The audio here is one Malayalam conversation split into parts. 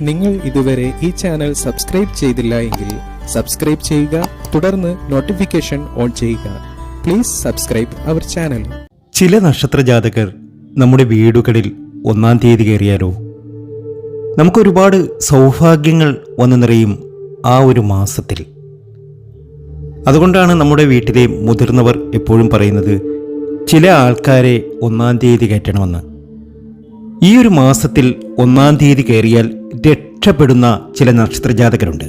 നിങ്ങൾ ഇതുവരെ ഈ ചാനൽ സബ്സ്ക്രൈബ് ചെയ്തില്ല എങ്കിൽ സബ്സ്ക്രൈബ് ചെയ്യുക തുടർന്ന് നോട്ടിഫിക്കേഷൻ ഓൺ ചെയ്യുക. പ്ലീസ് സബ്സ്ക്രൈബ് അവർ ചാനൽ ചില നക്ഷത്ര ജാതകർ നമ്മുടെ വീടുകളിൽ ഒന്നാം തീയതി കയറിയാലോ? നമുക്കൊരുപാട് സൗഭാഗ്യങ്ങൾ വന്നു നിറയും ആ ഒരു മാസത്തിൽ. അതുകൊണ്ടാണ് നമ്മുടെ വീട്ടിലെ മുതിർന്നവർ എപ്പോഴും പറയുന്നത് ചില ആൾക്കാരെ ഒന്നാം തീയതി കയറ്റണമെന്ന്. ഈ ഒരു മാസത്തിൽ ഒന്നാം തീയതി കയറിയാൽ രക്ഷപ്പെടുന്ന ചില നക്ഷത്രജാതകരുണ്ട്.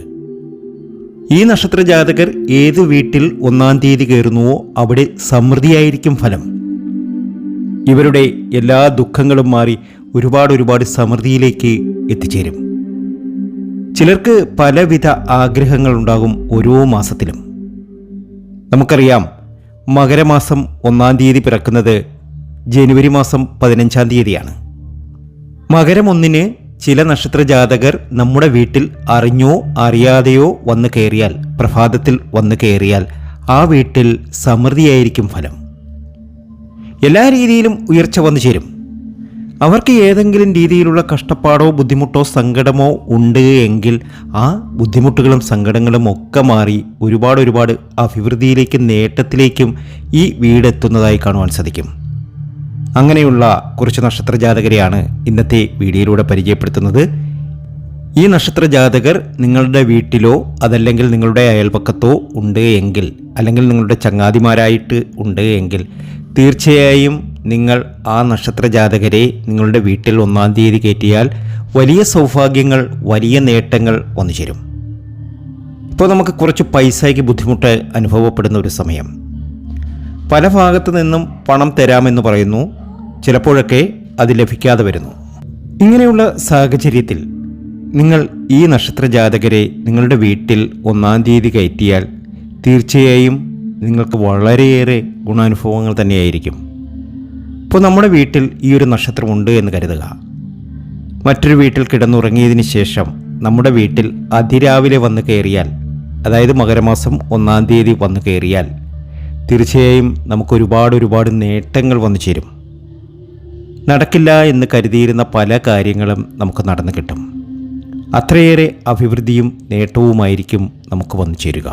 ഈ നക്ഷത്രജാതകർ ഏത് വീട്ടിൽ ഒന്നാം തീയതി കയറുന്നുവോ അവിടെ സമൃദ്ധിയായിരിക്കും ഫലം. ഇവരുടെ എല്ലാ ദുഃഖങ്ങളും മാറി ഒരുപാട് ഒരുപാട് സമൃദ്ധിയിലേക്ക് എത്തിച്ചേരും. ചിലർക്ക് പലവിധ ആഗ്രഹങ്ങൾ ഉണ്ടാകും ഓരോ മാസത്തിലും. നമുക്കറിയാം മകരമാസം ഒന്നാം തീയതി പിറക്കുന്നത് ജനുവരി മാസം പതിനഞ്ചാം തീയതിയാണ്. മകരം ഒന്നിന് ചില നക്ഷത്ര ജാതകർ നമ്മുടെ വീട്ടിൽ അറിഞ്ഞോ അറിയാതെയോ വന്നു കയറിയാൽ പ്രഭാതത്തിൽ വന്നു കയറിയാൽ ആ വീട്ടിൽ സമൃദ്ധിയായിരിക്കും ഫലം. എല്ലാ രീതിയിലും ഉയർച്ച വന്നു ചേരും. അവർക്ക് ഏതെങ്കിലും രീതിയിലുള്ള കഷ്ടപ്പാടോ ബുദ്ധിമുട്ടോ സങ്കടമോ ഉണ്ട് എങ്കിൽ ആ ബുദ്ധിമുട്ടുകളും സങ്കടങ്ങളും ഒക്കെ മാറി ഒരുപാട് ഒരുപാട് അഭിവൃദ്ധിയിലേക്കും നേട്ടത്തിലേക്കും ഈ വീടെത്തുന്നതായി കാണുവാൻ സാധിക്കും. അങ്ങനെയുള്ള കുറച്ച് നക്ഷത്ര ജാതകരെയാണ് ഇന്നത്തെ വീഡിയോയിലൂടെ പരിചയപ്പെടുത്തുന്നത്. ഈ നക്ഷത്ര ജാതകർ നിങ്ങളുടെ വീട്ടിലോ അതല്ലെങ്കിൽ നിങ്ങളുടെ അയൽപക്കത്തോ ഉണ്ട് എങ്കിൽ അല്ലെങ്കിൽ നിങ്ങളുടെ ചങ്ങാതിമാരായിട്ട് ഉണ്ട് എങ്കിൽ തീർച്ചയായും നിങ്ങൾ ആ നക്ഷത്ര ജാതകരെ നിങ്ങളുടെ വീട്ടിൽ ഒന്നാം തീയതി കയറ്റിയാൽ വലിയ സൗഭാഗ്യങ്ങൾ വലിയ നേട്ടങ്ങൾ വന്നു ചേരും. ഇപ്പോൾ നമുക്ക് കുറച്ച് പൈസയ്ക്ക് ബുദ്ധിമുട്ട് അനുഭവപ്പെടുന്ന ഒരു സമയം. പല ഭാഗത്തു നിന്നും പണം തരാമെന്ന് പറയുന്നു. ചിലപ്പോഴൊക്കെ അത് ലഭിക്കാതെ വരുന്നു. ഇങ്ങനെയുള്ള സാഹചര്യത്തിൽ നിങ്ങൾ ഈ നക്ഷത്ര ജാതകരെ നിങ്ങളുടെ വീട്ടിൽ ഒന്നാം തീയതി കയറ്റിയാൽ തീർച്ചയായും നിങ്ങൾക്ക് വളരെയേറെ ഗുണാനുഭവങ്ങൾ തന്നെയായിരിക്കും. ഇപ്പോൾ നമ്മുടെ വീട്ടിൽ ഈ ഒരു നക്ഷത്രമുണ്ട് എന്ന് കരുതുക. മറ്റൊരു വീട്ടിൽ കിടന്നുറങ്ങിയതിന് ശേഷം നമ്മുടെ വീട്ടിൽ അതിരാവിലെ വന്ന് കയറിയാൽ അതായത് മകരമാസം ഒന്നാം തീയതി വന്ന് കയറിയാൽ തീർച്ചയായും നമുക്ക് ഒരുപാട് ഒരുപാട് നേട്ടങ്ങൾ വന്നു ചേരും. നടക്കില്ല എന്ന് കരുതിയിരുന്ന പല കാര്യങ്ങളും നമുക്ക് നടന്നു കിട്ടും. അത്രയേറെ അഭിവൃദ്ധിയും നേട്ടവുമായിരിക്കും നമുക്ക് വന്നു ചേരുക.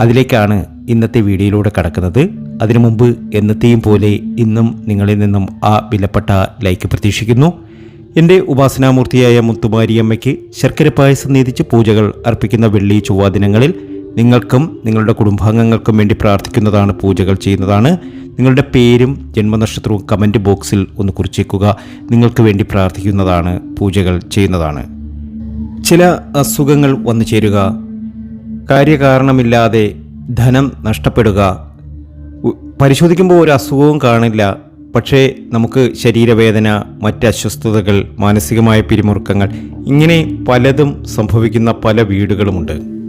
അതിലേക്കാണ് ഇന്നത്തെ വീഡിയോയിലൂടെ കടക്കുന്നത്. അതിനു മുമ്പ് എന്നത്തെയും പോലെ ഇന്നും നിങ്ങളിൽ നിന്നും ആ വിലപ്പെട്ട ലൈക്ക് പ്രതീക്ഷിക്കുന്നു. എന്റെ ഉപാസനാമൂർത്തിയായ മുത്തുമാരിയമ്മയ്ക്ക് ശർക്കര പായസം നീതിച്ച് പൂജകൾ അർപ്പിക്കുന്ന വെള്ളി ചൊവ്വാ ദിനങ്ങളിൽ നിങ്ങൾക്കും നിങ്ങളുടെ കുടുംബാംഗങ്ങൾക്കും വേണ്ടി പ്രാർത്ഥിക്കുന്നതാണ് പൂജകൾ ചെയ്യുന്നതാണ്. നിങ്ങളുടെ പേരും ജന്മനക്ഷത്രവും കമന്റ് ബോക്സിൽ ഒന്ന് കുറിച്ചേക്കുക. നിങ്ങൾക്ക് വേണ്ടി പ്രാർത്ഥിക്കുന്നതാണ് പൂജകൾ ചെയ്യുന്നതാണ്. ചില അസുഖങ്ങൾ വന്നു ചേരുക. കാര്യകാരണമില്ലാതെ ധനം നഷ്ടപ്പെടുക. പരിശോധിക്കുമ്പോൾ ഒരു അസുഖവും കാണില്ല. പക്ഷേ നമുക്ക് ശരീരവേദന മറ്റ് അസ്വസ്ഥതകൾ മാനസികമായ പിരിമുറുക്കങ്ങൾ ഇങ്ങനെ പലതും സംഭവിക്കുന്ന പല വീടുകളുമുണ്ട്.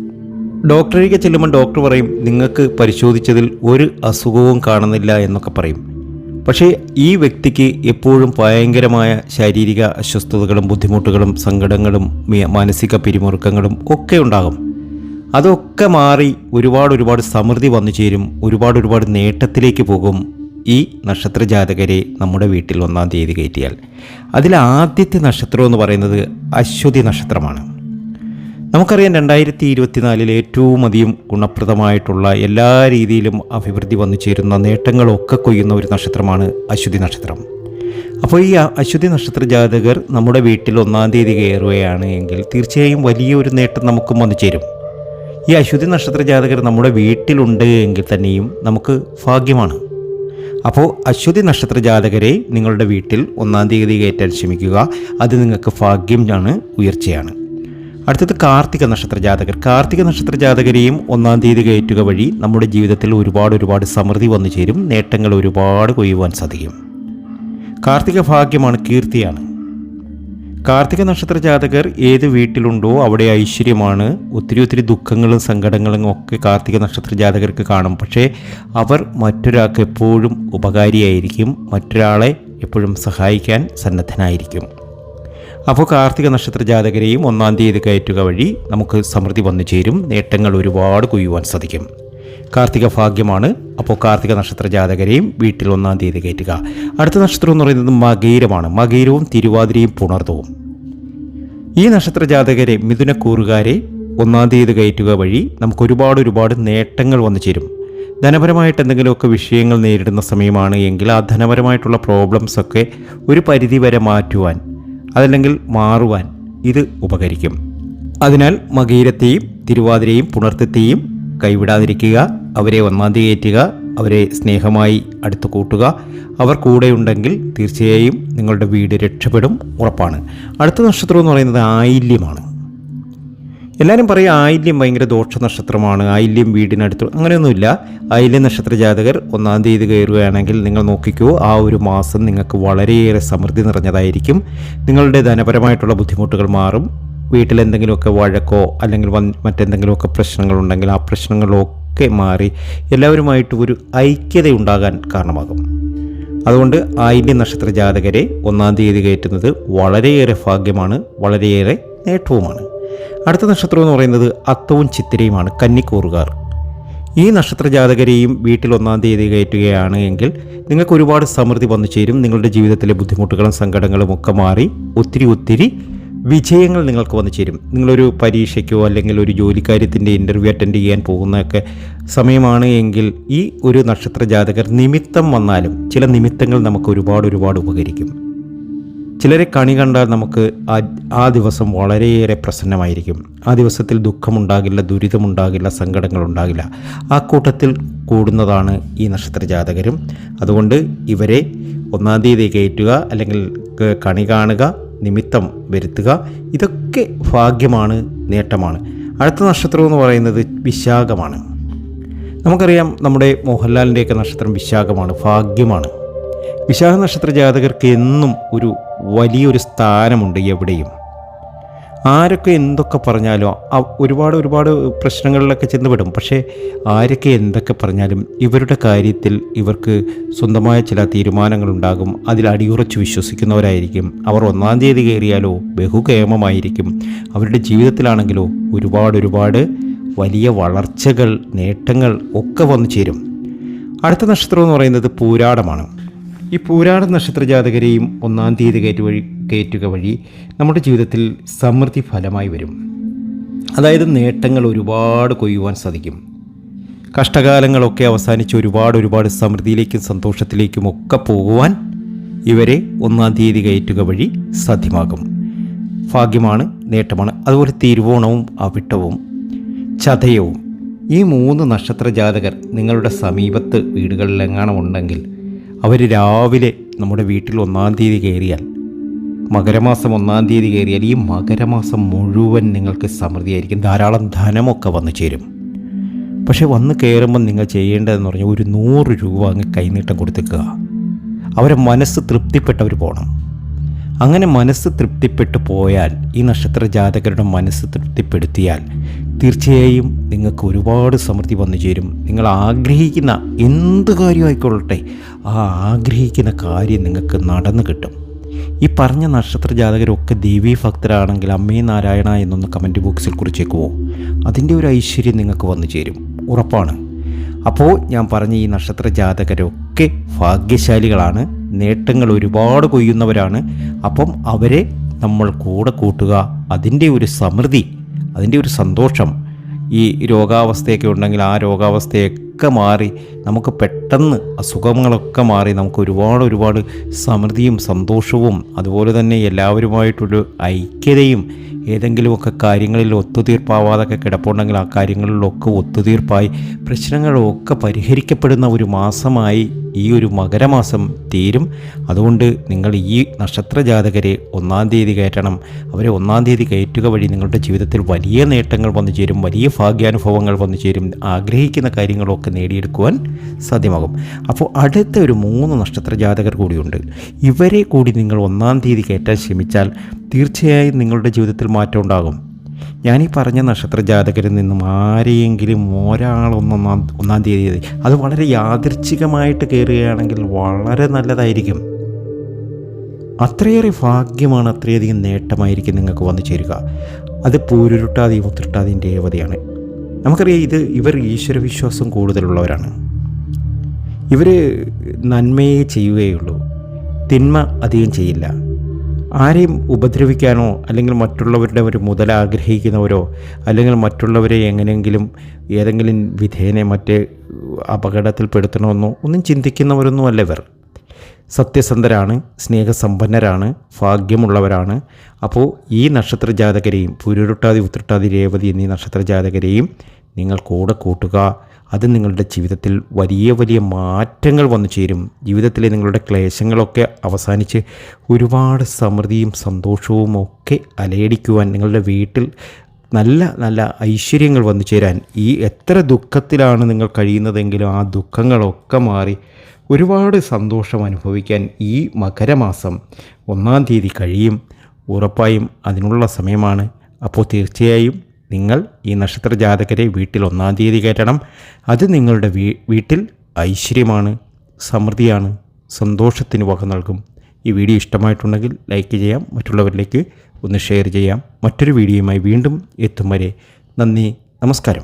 ഡോക്ടറേക്ക് ചെല്ലുമ്പോൾ ഡോക്ടർ പറയും നിങ്ങൾക്ക് പരിശോധിച്ചതിൽ ഒരു അസുഖവും കാണുന്നില്ല എന്നൊക്കെ പറയും. പക്ഷേ ഈ വ്യക്തിക്ക് എപ്പോഴും ഭയങ്കരമായ ശാരീരിക അസ്വസ്ഥതകളും ബുദ്ധിമുട്ടുകളും സങ്കടങ്ങളും മാനസിക പിരിമുറുക്കങ്ങളും ഒക്കെ ഉണ്ടാകും. അതൊക്കെ മാറി ഒരുപാട് ഒരുപാട് സമൃദ്ധി വന്നു ചേരും ഒരുപാട് ഒരുപാട് നേട്ടത്തിലേക്ക് പോകും ഈ നക്ഷത്ര ജാതകരെ നമ്മുടെ വീട്ടിൽ ഒന്നാം തീയതി കയറ്റിയാൽ. അതിൽ ആദ്യത്തെ നക്ഷത്രം എന്ന് പറയുന്നത് അശ്വതി നക്ഷത്രമാണ്. നമുക്കറിയാം രണ്ടായിരത്തി ഇരുപത്തിനാലിൽ ഏറ്റവും അധികം ഗുണപ്രദമായിട്ടുള്ള എല്ലാ രീതിയിലും അഭിവൃദ്ധി വന്നു ചേരുന്ന നേട്ടങ്ങളൊക്കെ കൊയ്യുന്ന ഒരു നക്ഷത്രമാണ് അശ്വതി നക്ഷത്രം. അപ്പോൾ ഈ അശ്വതി നക്ഷത്ര ജാതകർ നമ്മുടെ വീട്ടിൽ ഒന്നാം തീയതി കയറുകയാണ് എങ്കിൽ തീർച്ചയായും വലിയൊരു നേട്ടം നമുക്കും വന്നു ചേരും. ഈ അശ്വതി നക്ഷത്ര ജാതകർ നമ്മുടെ വീട്ടിലുണ്ട് എങ്കിൽ തന്നെയും നമുക്ക് ഭാഗ്യമാണ്. അപ്പോൾ അശ്വതി നക്ഷത്ര ജാതകരെ നിങ്ങളുടെ വീട്ടിൽ ഒന്നാം തീയതി കയറ്റാൻ ശ്രമിക്കുക. അത് നിങ്ങൾക്ക് ഭാഗ്യമാണ് ഉയർച്ചയാണ്. അടുത്തത് കാർത്തിക നക്ഷത്ര ജാതകർ. കാർത്തിക നക്ഷത്ര ജാതകരെയും ഒന്നാം തീയതി കയറ്റുക വഴി നമ്മുടെ ജീവിതത്തിൽ ഒരുപാട് ഒരുപാട് സമൃദ്ധി വന്നു ചേരും. നേട്ടങ്ങൾ ഒരുപാട് കൊയ്യുവാൻ സാധിക്കും. കാർത്തിക ഭാഗ്യമാണ് കീർത്തിയാണ്. കാർത്തിക നക്ഷത്ര ജാതകർ ഏത് വീട്ടിലുണ്ടോ അവിടെ ഐശ്വര്യമാണ്. ഒത്തിരി ഒത്തിരി ദുഃഖങ്ങളും സങ്കടങ്ങളും ഒക്കെ കാർത്തിക നക്ഷത്ര ജാതകർക്ക് കാണും. പക്ഷേ അവർ മറ്റൊരാൾക്ക് എപ്പോഴും ഉപകാരിയായിരിക്കും. മറ്റൊരാളെ എപ്പോഴും സഹായിക്കാൻ സന്നദ്ധനായിരിക്കും. അപ്പോൾ കാർത്തിക നക്ഷത്ര ജാതകരെയും ഒന്നാം തീയതി കയറ്റുക വഴി നമുക്ക് സമൃദ്ധി വന്നു ചേരും. നേട്ടങ്ങൾ ഒരുപാട് കൊയ്യുവാൻ സാധിക്കും. കാർത്തിക ഭാഗ്യമാണ്. അപ്പോൾ കാർത്തിക നക്ഷത്ര ജാതകരെയും വീട്ടിൽ ഒന്നാം തീയതി കയറ്റുക. അടുത്ത നക്ഷത്രം എന്ന് പറയുന്നത് മകീരമാണ്. മകീരവും തിരുവാതിരയും പുണർതവും ഈ നക്ഷത്ര ജാതകരെ മിഥുനക്കൂറുകാരെ ഒന്നാം തീയതി കയറ്റുക വഴി നമുക്ക് ഒരുപാട് ഒരുപാട് നേട്ടങ്ങൾ വന്നു ചേരും. ധനപരമായിട്ട് എന്തെങ്കിലുമൊക്കെ വിഷയങ്ങൾ നേരിടുന്ന സമയമാണ് എങ്കിൽ ആ ധനപരമായിട്ടുള്ള പ്രോബ്ലംസൊക്കെ ഒരു പരിധിവരെ മാറ്റുവാൻ അതല്ലെങ്കിൽ മാറുവാൻ ഇത് ഉപകരിക്കും. അതിനാൽ മകീരത്തെയും തിരുവാതിരയും പുണർത്തത്തെയും കൈവിടാതിരിക്കുക അവരെ ഒന്നാം കയറ്റുക അവരെ സ്നേഹമായി അടുത്തു കൂട്ടുക. അവർ കൂടെയുണ്ടെങ്കിൽ തീർച്ചയായും നിങ്ങളുടെ വീട് രക്ഷപ്പെടും ഉറപ്പാണ്. അടുത്ത നക്ഷത്രം എന്ന് പറയുന്നത് ആയില്യമാണ്. എല്ലാവരും പറയും ആയില്യം ഭയങ്കര ദോഷ നക്ഷത്രമാണ് ആയില്യം വീടിനടുത്ത്. അങ്ങനെയൊന്നുമില്ല. ആയില്യം നക്ഷത്ര ജാതകർ ഒന്നാം തീയതി കയറുകയാണെങ്കിൽ നിങ്ങൾ നോക്കിക്കോ ആ ഒരു മാസം നിങ്ങൾക്ക് വളരെയേറെ സമൃദ്ധി നിറഞ്ഞതായിരിക്കും. നിങ്ങളുടെ ധനപരമായിട്ടുള്ള ബുദ്ധിമുട്ടുകൾ മാറും. വീട്ടിൽ എന്തെങ്കിലുമൊക്കെ വഴക്കോ അല്ലെങ്കിൽ വൻ- മറ്റെന്തെങ്കിലുമൊക്കെ പ്രശ്നങ്ങളുണ്ടെങ്കിൽ ആ പ്രശ്നങ്ങളൊക്കെ മാറി എല്ലാവരുമായിട്ട് ഒരു ഐക്യത ഉണ്ടാകാൻ കാരണമാകും. അതുകൊണ്ട് ആയില്യം നക്ഷത്ര ജാതകരെ ഒന്നാം തീയതി കയറ്റുന്നത് വളരെയേറെ ഭാഗ്യമാണ് വളരെയേറെ നേട്ടവുമാണ്. അടുത്ത നക്ഷത്രം എന്ന് പറയുന്നത് അത്തവും ചിത്തിരയുമാണ് കന്നിക്കൂറുകാർ. ഈ നക്ഷത്ര ജാതകരെയും വീട്ടിൽ ഒന്നാം തീയതി കയറ്റുകയാണ് എങ്കിൽ നിങ്ങൾക്ക് ഒരുപാട് സമൃദ്ധി വന്നു ചേരും നിങ്ങളുടെ ജീവിതത്തിലെ ബുദ്ധിമുട്ടുകളും സങ്കടങ്ങളും ഒക്കെ മാറി ഒത്തിരി ഒത്തിരി വിജയങ്ങൾ നിങ്ങൾക്ക് വന്നു ചേരും. നിങ്ങളൊരു പരീക്ഷയ്ക്കോ അല്ലെങ്കിൽ ഒരു ജോലിക്കാര്യത്തിന്റെ ഇന്റർവ്യൂ അറ്റൻഡ് ചെയ്യാൻ പോകുന്നതൊക്കെ സമയമാണ് എങ്കിൽ ഈ ഒരു നക്ഷത്ര ജാതകർ നിമിത്തം വന്നാലും ചില നിമിത്തങ്ങൾ നമുക്ക് ഒരുപാട് ഒരുപാട് ഉപകരിക്കും. ചിലരെ കണി കണ്ടാൽ നമുക്ക് ആ ദിവസം വളരെയേറെ പ്രസന്നമായിരിക്കും. ആ ദിവസത്തിൽ ദുഃഖമുണ്ടാകില്ല ദുരിതമുണ്ടാകില്ല സങ്കടങ്ങളുണ്ടാകില്ല. ആ കൂട്ടത്തിൽ കൂടുന്നതാണ് ഈ നക്ഷത്ര ജാതകരും അതുകൊണ്ട് ഇവരെ ഒന്നാം തീയതി കയറ്റുക അല്ലെങ്കിൽ കണി കാണുക നിമിത്തം വരുത്തുക ഇതൊക്കെ ഭാഗ്യമാണ് നേട്ടമാണ്. അടുത്ത നക്ഷത്രം എന്ന് പറയുന്നത് വിശാഖമാണ്. നമുക്കറിയാം നമ്മുടെ മോഹൻലാലിന്റെയൊക്കെ നക്ഷത്രം വിശാഖമാണ് ഭാഗ്യമാണ്. വിശാഖ നക്ഷത്ര ജാതകർക്ക് എന്നും ഒരു വലിയൊരു സ്ഥാനമുണ്ട് എവിടെയും. ആരൊക്കെ എന്തൊക്കെ പറഞ്ഞാലും ഒരുപാട് ഒരുപാട് പ്രശ്നങ്ങളിലൊക്കെ വിടും പക്ഷേ ആരൊക്കെ എന്തൊക്കെ പറഞ്ഞാലും ഇവരുടെ കാര്യത്തിൽ ഇവർക്ക് സ്വന്തമായ ചില തീരുമാനങ്ങളുണ്ടാകും. അതിൽ അടിയുറച്ച് വിശ്വസിക്കുന്നവരായിരിക്കും. അവർ ഒന്നാം തീയതി കയറിയാലോ ബഹുകേമമായിരിക്കും. അവരുടെ ജീവിതത്തിലാണെങ്കിലോ ഒരുപാട് ഒരുപാട് വലിയ വളർച്ചകൾ നേട്ടങ്ങൾ ഒക്കെ വന്നു ചേരും അടുത്ത നക്ഷത്രം എന്ന് പറയുന്നത് പൂരാടമാണ്. ഈ പൂരാട നക്ഷത്ര ജാതകരെയും ഒന്നാം തീയതി കയറ്റു വഴി കയറ്റുക വഴി നമ്മുടെ ജീവിതത്തിൽ സമൃദ്ധി ഫലമായി വരും. അതായത് നേട്ടങ്ങൾ ഒരുപാട് കൊയ്യുവാൻ സാധിക്കും. കഷ്ടകാലങ്ങളൊക്കെ അവസാനിച്ച് ഒരുപാട് ഒരുപാട് സമൃദ്ധിയിലേക്കും സന്തോഷത്തിലേക്കും ഒക്കെ പോകുവാൻ ഇവരെ ഒന്നാം തീയതി കയറ്റുക വഴി സാധ്യമാകും. ഭാഗ്യമാണ് നേട്ടമാണ്. അതുപോലെ തിരുവോണവും അവിട്ടവും ചതയവും. ഈ മൂന്ന് നക്ഷത്ര ജാതകർ നിങ്ങളുടെ സമീപത്ത് വീടുകളിലെങ്ങാണം ഉണ്ടെങ്കിൽ അവർ രാവിലെ നമ്മുടെ വീട്ടിൽ ഒന്നാം തീയതി കയറിയാൽ മകരമാസം ഒന്നാം തീയതി കയറിയാൽ ഈ മകരമാസം മുഴുവൻ നിങ്ങൾക്ക് സമൃദ്ധിയായിരിക്കും. ധാരാളം ധനമൊക്കെ വന്നു ചേരും. പക്ഷേ വന്ന് കയറുമ്പോൾ നിങ്ങൾ ചെയ്യേണ്ടതെന്ന് പറഞ്ഞാൽ ഒരു നൂറ് രൂപ അങ്ങ് കൈനീട്ടം കൊടുത്തേക്കുക. അവരെ മനസ്സ് തൃപ്തിപ്പെട്ടവർ പോകണം അങ്ങനെ മനസ്സ് തൃപ്തിപ്പെട്ടു പോയാൽ ഈ നക്ഷത്ര ജാതകരുടെ മനസ്സ് തൃപ്തിപ്പെടുത്തിയാൽ തീർച്ചയായും നിങ്ങൾക്ക് ഒരുപാട് സമൃദ്ധി വന്നു ചേരും. നിങ്ങൾ ആഗ്രഹിക്കുന്ന എന്ത് കാര്യമായിക്കൊള്ളട്ടെ ആ ആഗ്രഹിക്കുന്ന കാര്യം നിങ്ങൾക്ക് നടന്നു കിട്ടും. ഈ പറഞ്ഞ നക്ഷത്ര ജാതകരൊക്കെ ദേവീ ഭക്തരാണെങ്കിൽ അമ്മേ നാരായണ എന്നൊന്ന് കമന്റ് ബോക്സിൽ കുറിച്ചേക്കുമോ അതിന്റെ ഒരു ഐശ്വര്യം നിങ്ങൾക്ക് വന്നു ചേരും. ഉറപ്പാണ്. അപ്പോൾ ഞാൻ പറഞ്ഞ ഈ നക്ഷത്ര ജാതകരൊക്കെ ഭാഗ്യശാലികളാണ്. നേട്ടങ്ങൾ ഒരുപാട് കൊയ്യുന്നവരാണ്. അപ്പം അവരെ നമ്മൾ കൂടെ കൂട്ടുക അതിന്റെ ഒരു സമൃദ്ധി അതിന്റെ ഒരു സന്തോഷം ഈ രോഗാവസ്ഥയൊക്കെ ഉണ്ടെങ്കിൽ ആ രോഗാവസ്ഥയൊക്കെ മാറി നമുക്ക് പെട്ടെന്ന് അസുഖങ്ങളൊക്കെ മാറി നമുക്ക് ഒരുപാട് ഒരുപാട് സമൃദ്ധിയും സന്തോഷവും അതുപോലെ തന്നെ എല്ലാവരുമായിട്ടൊരു ഐക്യതയും ഏതെങ്കിലുമൊക്കെ കാര്യങ്ങളിൽ ഒത്തുതീർപ്പാവാതൊക്കെ കിടപ്പുണ്ടെങ്കിൽ ആ കാര്യങ്ങളിലൊക്കെ ഒത്തുതീർപ്പായി പ്രശ്നങ്ങളൊക്കെ പരിഹരിക്കപ്പെടുന്ന ഒരു മാസമായി ഈ ഒരു മകരമാസം തീരും. അതുകൊണ്ട് നിങ്ങൾ ഈ നക്ഷത്ര ജാതകരെ ഒന്നാം തീയതി കയറ്റണം. അവരെ ഒന്നാം തീയതി കയറ്റുക വഴി നിങ്ങളുടെ ജീവിതത്തിൽ വലിയ നേട്ടങ്ങൾ വന്നു ചേരും വലിയ ഭാഗ്യാനുഭവങ്ങൾ വന്നു ചേരും. ആഗ്രഹിക്കുന്ന കാര്യങ്ങളൊക്കെ നേടിയെടുക്കുവാൻ സാധ്യമാകും. അപ്പോൾ അടുത്ത ഒരു മൂന്ന് നക്ഷത്ര ജാതകർ കൂടിയുണ്ട്. ഇവരെ കൂടി നിങ്ങൾ ഒന്നാം തീയതി കയറ്റാൻ ശ്രമിച്ചാൽ തീർച്ചയായും നിങ്ങളുടെ ജീവിതത്തിൽ മാറ്റം ഉണ്ടാകും. ഞാനീ പറഞ്ഞ നക്ഷത്ര ജാതകരിൽ നിന്നും ആരെയെങ്കിലും ഒരാളൊന്നൊന്നാം ഒന്നാം തീയതി അത് വളരെ യാദൃച്ഛികമായിട്ട് കയറുകയാണെങ്കിൽ വളരെ നല്ലതായിരിക്കും. അത്രയേറെ ഭാഗ്യമാണ് അത്രയധികം നേട്ടമായിരിക്കും നിങ്ങൾക്ക് വന്നു ചേരുക. അത് പൂരുരുട്ടാതെയും ഉത്തിരുട്ടാതെയും ദേവതയാണ് നമുക്കറിയാം ഇത് ഇവർ ഈശ്വരവിശ്വാസം കൂടുതലുള്ളവരാണ്. ഇവർ നന്മയെ ചെയ്യുകയുള്ളൂ. തിന്മ അധികം ചെയ്യില്ല. ആരെയും ഉപദ്രവിക്കാനോ അല്ലെങ്കിൽ മറ്റുള്ളവരുടെ ഒരു മുതൽ ആഗ്രഹിക്കുന്നവരോ അല്ലെങ്കിൽ മറ്റുള്ളവരെ എങ്ങനെയെങ്കിലും ഏതെങ്കിലും വിധേയനെ മറ്റേ അപകടത്തിൽപ്പെടുത്തണമെന്നോ ഒന്നും ചിന്തിക്കുന്നവരൊന്നും അല്ല ഇവർ. സത്യസന്ധരാണ് സ്നേഹസമ്പന്നരാണ് ഭാഗ്യമുള്ളവരാണ്. അപ്പോൾ ഈ നക്ഷത്ര ജാതകരെയും പുരുരുട്ടാതി ഉത്രട്ടാതി രേവതി എന്നീ നക്ഷത്ര ജാതകരെയും നിങ്ങൾ കൂടെ കൂട്ടുക. അത് നിങ്ങളുടെ ജീവിതത്തിൽ വലിയ വലിയ മാറ്റങ്ങൾ വന്നു ചേരും. ജീവിതത്തിലെ നിങ്ങളുടെ ക്ലേശങ്ങളൊക്കെ അവസാനിച്ച് ഒരുപാട് സമൃദ്ധിയും സന്തോഷവും ഒക്കെ അലയടിക്കുവാൻ നിങ്ങളുടെ വീട്ടിൽ നല്ല നല്ല ഐശ്വര്യങ്ങൾ വന്നു ചേരാൻ ഈ എത്ര ദുഃഖത്തിലാണ് നിങ്ങൾ കഴിയുന്നതെങ്കിലും ആ ദുഃഖങ്ങളൊക്കെ മാറി ഒരുപാട് സന്തോഷം അനുഭവിക്കാൻ ഈ മകരമാസം ഒന്നാം തീയതി കഴിയും. ഉറപ്പായും അതിനുള്ള സമയമാണ്. അപ്പോൾ തീർച്ചയായും നിങ്ങൾ ഈ നക്ഷത്ര ജാതകരെ വീട്ടിൽ ഒന്നാം തീയതി കയറ്റണം. അത് നിങ്ങളുടെ വീട്ടിൽ ഐശ്വര്യമാണ് സമൃദ്ധിയാണ് സന്തോഷത്തിന് വക നൽകും. ഈ വീഡിയോ ഇഷ്ടമായിട്ടുണ്ടെങ്കിൽ ലൈക്ക് ചെയ്യാം മറ്റുള്ളവരിലേക്ക് ഒന്ന് ഷെയർ ചെയ്യാം. മറ്റൊരു വീഡിയോയുമായി വീണ്ടും എത്തും വരെ നന്ദി നമസ്കാരം.